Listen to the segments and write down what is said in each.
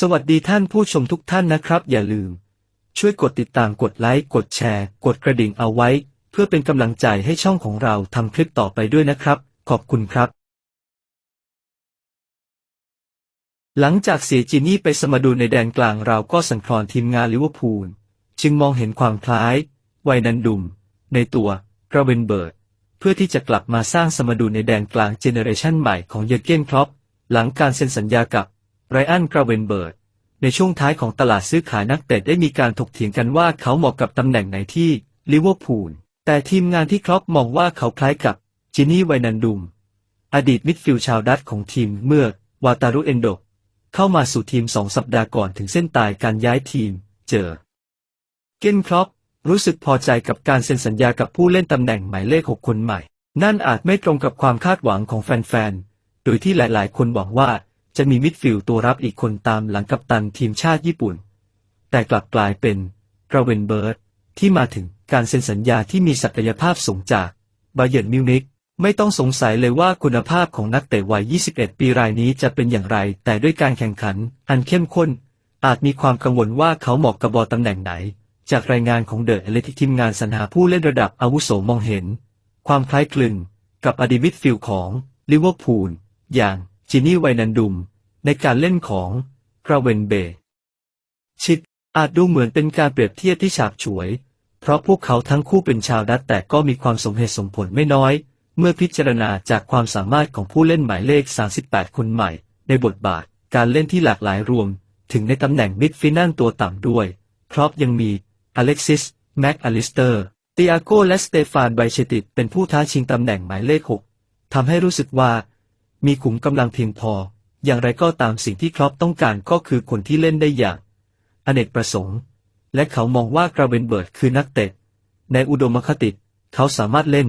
สวัสดีท่านผู้ชมทุกท่านนะครับ อย่าลืม ช่วยกดติดตามกดไลค์กดแชร์ กดกระดิ่งเอาไว้ เพื่อเป็นกำลังใจให้ช่องของเราทำคลิปต่อไปด้วยนะครับ ขอบคุณครับ หลังจากเสียจินี่ไปสมดุลในแดนกลางเราก็สั่นคลอนทีมงานลิเวอร์พูลจึงมองเห็นความคล้ายไวนันดุม ในตัวกราเวนเบิร์ด เพื่อที่จะกลับมาสร้างสมดุลในแดนกลางเจเนอเรชันใหม่ของเยอร์เกนครอปหลังการเซ็นสัญญากับ ไรอันกราเวนเบิร์ด ในช่วงท้ายของตลาดซื้อขายนักเตะได้มีการถกเถียงกันว่าเขาเหมาะกับตำแหน่งไหนที่ลิเวอร์พูล แต่ทีมงานที่ครอปมองว่าเขาคล้ายกับจินี่ไวนันดุม อดีตมิดฟิลด์ชาวดัตของทีมเมื่อวาตารุเอนโดเข้ามาสู่ทีมสองสัปดาห์ก่อนถึงเส้นตายการย้ายทีม เจอ เกนครอปรู้สึกพอใจกับการเซ็นสัญญากับผู้เล่นตำแหน่งหมายเลขหกคนใหม่ นั่นอาจไม่ตรงกับความคาดหวังของแฟนๆ โดยที่หลายๆ คนหวังว่า จะมีมิดฟิลด์ตัวรับอีกคนตามหลังกัปตันทีมชาติญี่ปุ่น แต่กลับกลายเป็นกราเวนเบิร์ดที่มาถึงการเซ็นสัญญาที่มีศักยภาพสูงจากบาเยิร์นมิวนิกไม่ต้องสงสัยเลยว่าคุณภาพของนักเตะวัย 21 ปีรายนี้จะเป็นอย่างไร แต่ด้วยการแข่งขัน อันเข้มข้น อาจมีความกังวลว่าเขาเหมาะกับบอลตำแหน่งไหน จากรายงานของเดอะเอเลติทีมงานสรรหาผู้เล่นระดับอาวุโสมองเห็น ความคล้ายคลึงกับอดีตมิดฟิลของลิเวอร์พูลอย่าง จินี่ไวนันดุม ในการเล่นของกราเวนเบ ชิด อาจดูเหมือนเป็นการเปรียบเทียบที่ฉาบฉวย เพราะพวกเขาทั้งคู่เป็นชาวดัตแต่ก็มีความสมเหตุสมผลไม่น้อย เมื่อพิจารณาจากความสามารถของผู้เล่นหมายเลข 38 คนใหม่ ในบทบาทการเล่นที่หลากหลายรวม ถึงในตำแหน่งมิดฟิลด์ตัวต่ำด้วย เพราะยังมีอเล็กซิส แม็กอลิสเตอร์ติอาโกและสเตฟานไบเชติดเป็นผู้ท้าชิงตำแหน่งหมายเลข 6ทำให้รู้สึกว่า มีขุมกำลังเพียงพอ อย่างไรก็ตามสิ่งที่ครอปต้องการก็คือคนที่เล่นได้อย่าง อเนกประสงค์ และเขามองว่ากราเวนเบิร์ดคือนักเตะ ในอุดมคติ เขาสามารถเล่น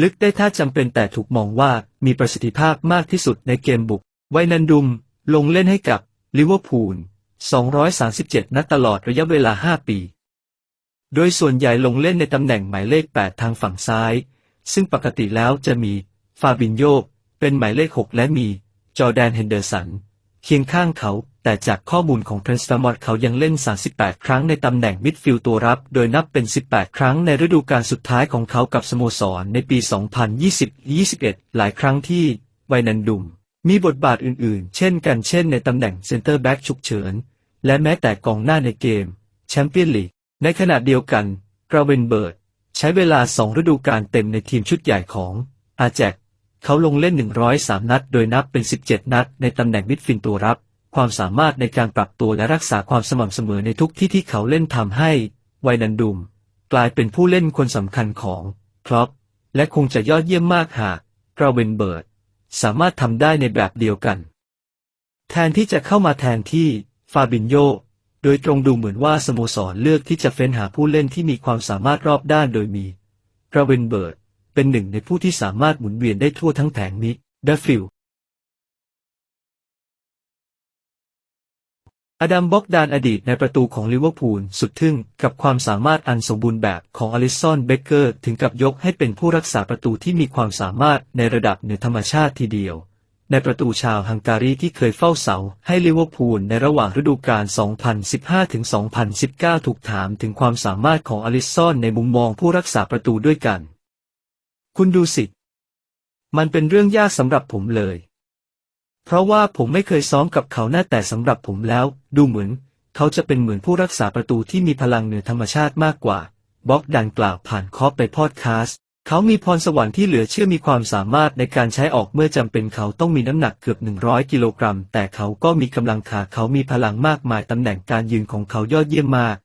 ลึกได้ถ้าจำเป็นแต่ถูกมองว่ามีประสิทธิภาพมากที่สุดในเกมบุก ไวนันดุม ลงเล่นให้กับลิเวอร์พูล 237 นัดตลอดระยะเวลา 5 ปี โดยส่วนใหญ่ลงเล่นในตำแหน่งหมายเลข 8 ทางฝั่งซ้าย ซึ่งปกติแล้วจะมี ฟาบินโย เป็นหมายเลข 6 และมีจอแดนเฮนเดอร์สัน เคียงข้างเขา แต่จากข้อมูลของเทรนสตามอดเขายังเล่น 38 ครั้งในตำแหน่งมิดฟิลด์ตัวรับ โดยนับเป็น 18 ครั้งในฤดูกาลสุดท้ายของเขากับสโมสรในปี 2020-21 หลายครั้งที่ไวนันดุม มีบทบาทอื่นๆ เช่นกันเช่นในตำแหน่งเซนเตอร์แบ็กฉุกเฉิน และแม้แต่กองหน้าในเกมแชมเปี้ยนลีกในขณะเดียวกันกราเวนเบิร์ดใช้เวลาสองฤดูกาลเต็มในทีมชุดใหญ่ของอาแจก เขาลงเล่น 103 นัด โดยนับเป็น 17 นัด ในตำแหน่งมิดฟิลด์ตัวรับ ความสามารถในการปรับตัวและรักษาความสม่ำเสมอในทุกที่ที่เขาเล่นทำให้ ไวนันดุม กลายเป็นผู้เล่นคนสำคัญของครอปและคงจะยอดเยี่ยมมากหากกราเวนเบิร์ด สามารถทำได้ในแบบเดียวกัน แทนที่จะเข้ามาแทนที่ฟาบินโยโดยตรงดูเหมือนว่าสโมสรเลือกที่จะเฟ้นหาผู้เล่นที่มีความสามารถรอบด้านโดยมีกราเวนเบิร์ด เป็นหนึ่งในผู้ที่สามารถหมุนเวียนได้ทั่วทั้งแผงนี้เดฟิลอดัมบ็อกดานอดีตในประตูของลิเวอร์พูลสุดทึ่งกับความสามารถอันสมบูรณ์แบบของอลิสันเบเกอร์ถึงกับยกให้เป็นผู้รักษาประตูที่มีความสามารถในระดับเหนือธรรมชาติทีเดียว ในประตูชาวฮังการีที่เคยเฝ้าเสาให้ลิเวอร์พูลในระหว่างฤดูกาล 2015-2019 ถูกถามถึงความสามารถของอลิสันในมุมมองผู้รักษาประตูด้วยกัน คุณดูสิ มันเป็นเรื่องยากสำหรับผมเลย เพราะว่าผมไม่เคยซ้อมกับเขาแน่แต่สำหรับผมแล้ว ดูเหมือน เขาจะเป็นเหมือนผู้รักษาประตูที่มีพลังเหนือธรรมชาติมากกว่าบ็อกดันกล่าวผ่านคอปไปพอดคาสต์เขามีพรสวรรค์ที่เหลือเชื่อมีความสามารถในการใช้ออกเมื่อจำเป็นเขาต้องมีน้ำหนักเกือบ 100 กิโลกรัม แต่เขาก็มีกำลังขาเขามีพลังมากมายตำแหน่งการยืนของเขายอดเยี่ยมมาก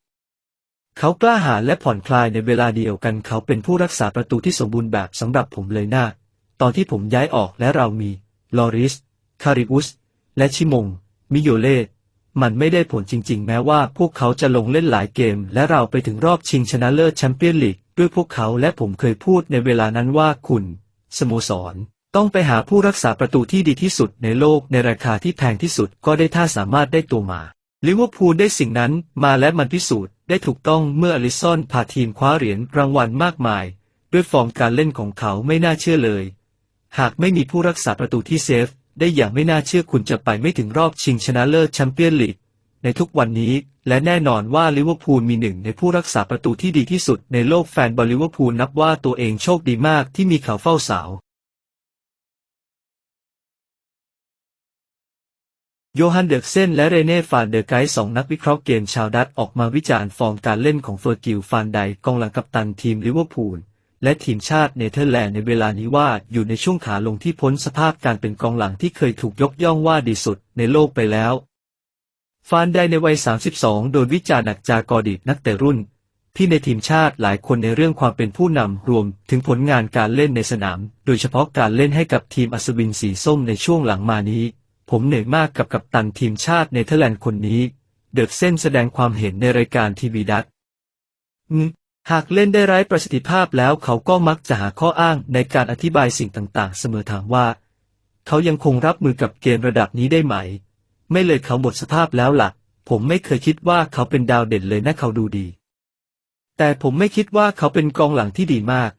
เขากล้าหาญและผ่อนคลายในเวลาเดียวกันเขาเป็นผู้รักษาประตูที่สมบูรณ์แบบสำหรับผมเลยนะตอนที่ผมย้ายออกและเรามีลอริส คาริอุส และชิมง มิโยเล่มันไม่ได้ผลจริง ๆ แม้ว่าพวกเขาจะลงเล่นหลายเกม และเราไปถึงรอบชิงชนะเลิศแชมเปี้ยนลีกด้วยพวกเขาและผมเคยพูดในเวลานั้นว่าคุณ สโมสร ต้องไปหาผู้รักษาประตูที่ดีที่สุดในโลกในราคาที่แพงที่สุดก็ได้ถ้าสามารถได้ตัวมาลิเวอร์พูลได้สิ่งนั้นมาและมันพิสูจน์ ได้ถูกต้องเมื่ออลิซอนพาทีมคว้าเหรียญรางวัลมากมาย ด้วยฟอร์มการเล่นของเขาไม่น่าเชื่อเลย หากไม่มีผู้รักษาประตูที่เซฟ ได้อย่างไม่น่าเชื่อคุณจะไปไม่ถึงรอบชิงชนะเลิศแชมเปี้ยนลีกในทุกวันนี้และแน่นอนว่าลิเวอร์พูลมีหนึ่งในผู้รักษาประตูที่ดีที่สุดในโลกแฟนบอลลิเวอร์พูลนับว่าตัวเองโชคดีมากที่มีเขาเฝ้าเสา โยฮันเดอร์เซนและเรเน่ฟานเดอร์ไกส์สองนักวิเคราะห์เกมชาวดัตออกมาวิจารณ์ฟอร์มการเล่นของเฟอร์กิลฟานไดกองหลังกัปตันทีมลิเวอร์พูลและทีมชาติเนเธอร์แลนด์ในเวลานี้ว่าอยู่ในช่วงขาลงที่พ้นสภาพการเป็นกองหลังที่เคยถูกยกย่องว่าดีสุดในโลกไปแล้ว ฟานไดในวัย 32 โดนวิจารณ์หนักจากอดีตนักเตะรุ่น ที่ในทีมชาติหลายคนในเรื่องความเป็นผู้นำรวมถึงผลงานการเล่นในสนาม โดยเฉพาะการเล่นให้กับทีมอัศวินสีส้มในช่วงหลังมานี้ ผมเหนื่อยมากกับกัปตันทีมชาติเนเธอร์แลนด์คนนี้ เดอะเส้นแสดงความเห็นในรายการทีวีดัตหากเล่นได้ไร้ประสิทธิภาพแล้วเขาก็มักจะหาข้ออ้างในการอธิบายสิ่งต่างๆ เสมอถามว่า เขายังคงรับมือกับเกมระดับนี้ได้ไหม ไม่เลยเขาหมดสภาพแล้วล่ะ ผมไม่เคยคิดว่าเขาเป็นดาวเด่นเลยนะเขาดูดี แต่ผมไม่คิดว่าเขาเป็นกองหลังที่ดีมาก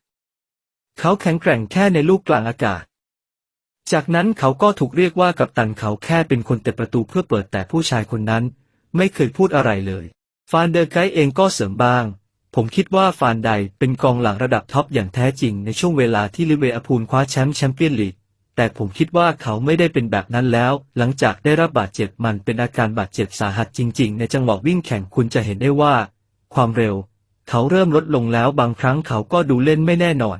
เขาแข็งแกร่งแค่ในลูกกลางอากาศ จากนั้นเขาก็ถูกเรียกว่ากัปตันเขาแค่เป็นคนเตะประตูเพื่อเปิดแต่ผู้ชายคนนั้น ไม่เคยพูดอะไรเลย ฟานเดอร์ไกด์เองก็เสริมบ้าง ผมคิดว่าฟานไดเป็นกองหลังระดับท็อปอย่างแท้จริงในช่วงเวลาที่ลิเวอร์พูลคว้าแชมป์แชมเปี้ยนลีกแต่ผมคิดว่าเขาไม่ได้เป็นแบบนั้นแล้ว หลังจากได้รับบาดเจ็บมันเป็นอาการบาดเจ็บสาหัสจริง ๆ ในจังหวะวิ่งแข่งคุณจะเห็นได้ว่า ความเร็ว เขาเริ่มลดลงแล้วบางครั้งเขาก็ดูเล่นไม่แน่นอน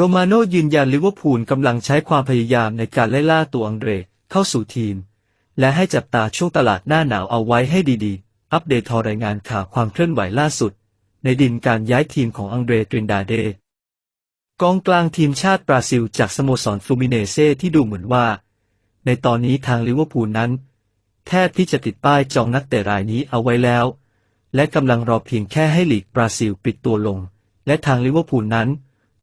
โรมาโน่ยืนยันลิเวอร์พูลกำลังใช้ความพยายามในการไล่ล่าตัวอังเดรเข้าสู่ทีม และให้จับตาช่วงตลาดหน้าหนาวเอาไว้ให้ดีๆ อัปเดตทอรายงานข่าวความเคลื่อนไหวล่าสุด ในดินการย้ายทีมของอังเดรตรินดาเดกองกลางทีมชาติบราซิลจากสโมสรฟลูมิเนเซ่ที่ดูเหมือนว่า ในตอนนี้ทางลิเวอร์พูลนั้น แทบที่จะติดป้ายจองนักเตะรายนี้เอาไว้แล้ว และกำลังรอเพียงแค่ให้หลีกบราซิลปิดตัวลง และทางลิเวอร์พูลนั้น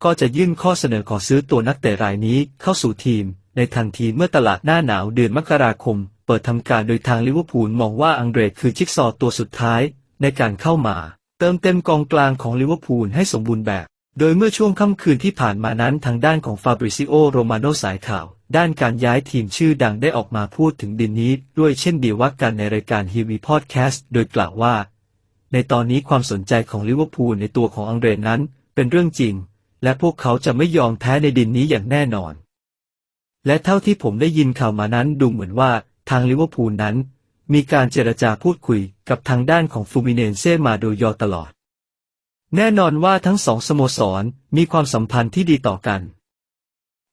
ก็จะยื่นข้อเสนอขอซื้อตัวนักเตะรายนี้เข้าสู่ทีม ในทันทีเมื่อตลาดหน้าหนาวเดือนมกราคม เปิดทำการโดยทางลิเวอร์พูลมองว่าอังเดรคือจิ๊กซอว์ตัวสุดท้าย ในการเข้ามา เติมเต็มกองกลางของลิเวอร์พูลให้สมบูรณ์แบบ โดยเมื่อช่วงค่ำคืนที่ผ่านมานั้นทางด้านของฟาบริซิโอโรมาโนสายข่าว ด้านการย้ายทีมชื่อดังได้ออกมาพูดถึงดินนี้ ด้วยเช่นเดียวกันในรายการฮีวีพอดแคสต์โดยกล่าวว่า ในตอนนี้ความสนใจของลิเวอร์พูลในตัวของอังเดรนั้นเป็นเรื่องจริง และพวกเขาจะไม่ยอมแพ้ในดินนี้อย่างแน่นอน และเท่าที่ผมได้ยินข่าวมานั้นดูเหมือนว่าทางลิเวอร์พูลนั้น มีการเจรจาพูดคุยกับทางด้านของฟูมิเนเซ่มาโดยยอตลอด แน่นอนว่าทั้งสองสโมสรมีความสัมพันธ์ที่ดีต่อกัน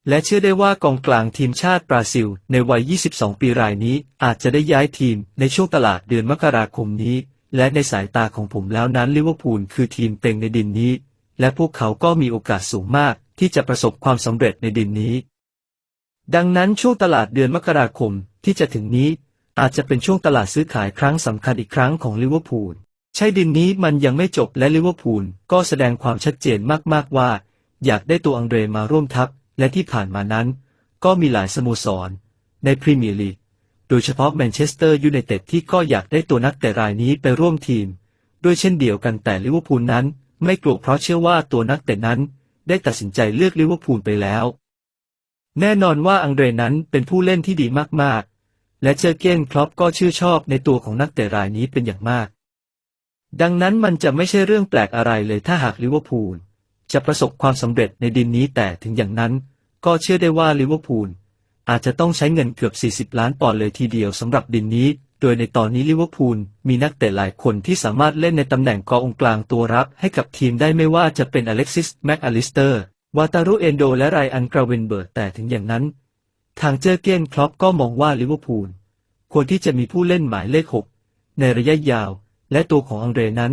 และเชื่อได้ว่ากองกลางทีมชาติบราซิล ในวัย 22 ปีรายนี้อาจจะได้ย้ายทีมในช่วงตลาดเดือนมกราคมนี้ และในสายตาของผมแล้วนั้นลิเวอร์พูลคือทีมเต็งในดินนี้ และพวกเขาก็มีโอกาสสูงมากที่จะประสบความสำเร็จในดินนี้ ดังนั้นช่วงตลาดเดือนมกราคมที่จะถึงนี้ อาจจะเป็นช่วงตลาดซื้อขายครั้งสำคัญอีกครั้งของลิเวอร์พูลใช่ดินนี้มันยังไม่จบและลิเวอร์พูลก็แสดงความชัดเจนมากๆว่า อยากได้ตัวอังเดรมาร่วมทัพ และที่ผ่านมานั้น ก็มีหลายสโมสร ในพรีเมียร์ลีกโดยเฉพาะแมนเชสเตอร์ยูไนเต็ดที่ก็อยากได้ตัวนักเตะรายนี้ไปร่วมทีม ด้วยเช่นเดียวกันแต่ลิเวอร์พูลนั้น ไม่กลัวเพราะเชื่อว่าตัวนักเตะนั้นได้ตัดสินใจเลือกลิเวอร์พูลไปแล้ว แน่นอนว่าอังเดรนั้นเป็นผู้เล่นที่ดีมากๆ และเจอเก้นครอปก็ชื่นชอบในตัวของนักเตะรายนี้เป็นอย่างมาก ดังนั้นมันจะไม่ใช่เรื่องแปลกอะไรเลยถ้าหากลิเวอร์พูลจะประสบความสำเร็จในดินนี้แต่ถึงอย่างนั้นก็เชื่อได้ว่าลิเวอร์พูลอาจจะต้องใช้เงินเกือบ 40 ล้านปอนด์เลยทีเดียวสำหรับดินนี้ โดยในตอนนี้ลิเวอร์พูลมีนักเตะหลายคนที่สามารถเล่นในตำแหน่งกองกลางตัวรับให้กับทีมได้ไม่ว่าจะเป็นอเล็กซิสแม็กอลิสเตอร์ วาตารุเอนโด และไรอันกราเวนเบิร์ตแต่ถึงอย่างนั้น ทางเจอเกนคล็อปก็มองว่าลิเวอร์พูลควรที่จะมีผู้เล่นหมายเลข 6 ในระยะยาว และตัวของอังเรนั้น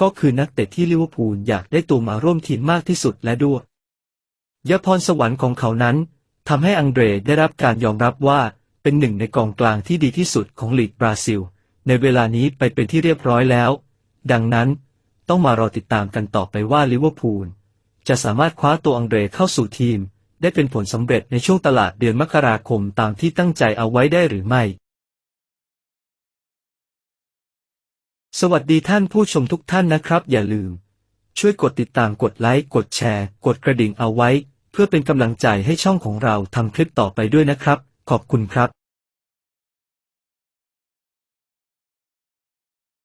ก็คือนักเตะที่ลิเวอร์พูลอยากได้ตัวมาร่วมทีมมากที่สุดและด้วยยพรสวรรค์ของเขานั้นทำให้อังเดรได้รับการยอมรับว่า เป็นหนึ่งในกองกลางที่ดีที่สุดของลีกบราซิล ในเวลานี้ไปเป็นที่เรียบร้อยแล้ว ดังนั้น ต้องมารอติดตามกันต่อไปว่าลิเวอร์พูลจะสามารถคว้าตัวอังเดรเข้าสู่ทีม ได้เป็นผลสำเร็จในช่วงตลาดเดือนมกราคมตามที่ตั้งใจเอาไว้ได้หรือไม่ สวัสดีท่านผู้ชมทุกท่านนะครับ อย่าลืม ช่วยกดติดตามกดไลค์กดแชร์ กดกระดิ่งเอาไว้ เพื่อเป็นกำลังใจให้ช่องของเราทำคลิปต่อไปด้วยนะครับ ขอบคุณครับ